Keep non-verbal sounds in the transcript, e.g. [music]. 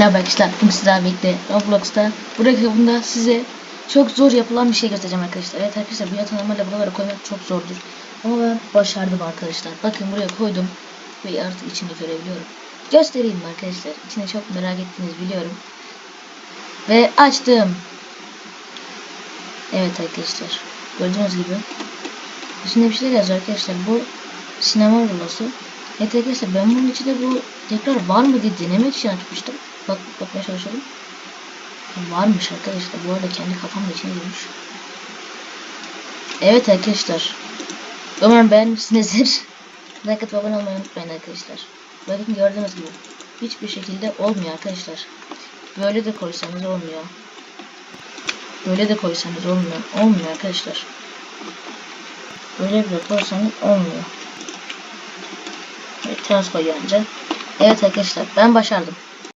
Merhaba arkadaşlar, bugün sizlerle birlikte Roblox'ta bu reklamında size çok zor yapılan bir şey göstereceğim arkadaşlar. Evet arkadaşlar bu yatağı normalde buralara koymak çok zordur. Ama ben başardım arkadaşlar. Bakın buraya koydum ve artık içini görebiliyorum. Göstereyim arkadaşlar. İçini çok merak ettiniz biliyorum. Ve açtım. Evet arkadaşlar. Gördüğünüz gibi. Üstünde bir şeyler yazıyor arkadaşlar. Bu sinema rulosu. Evet arkadaşlar ben bunun içinde bu tekrar var mı diye denemek için açmıştım. Bak bakmaya çalışalım. Varmış arkadaşlar. Bu arada kendi kafam içine girmiş. Evet arkadaşlar. Umarım beğenmişsinizdir. [laughs] like atıp abone olmayı unutmayın arkadaşlar. Bakın gördüğünüz gibi. Hiçbir şekilde olmuyor arkadaşlar. Böyle de koysanız olmuyor. Böyle de koysanız olmuyor. Olmuyor arkadaşlar. Böyle bile koysanız olmuyor. Evet, ters koyuyor önce. Evet arkadaşlar ben başardım.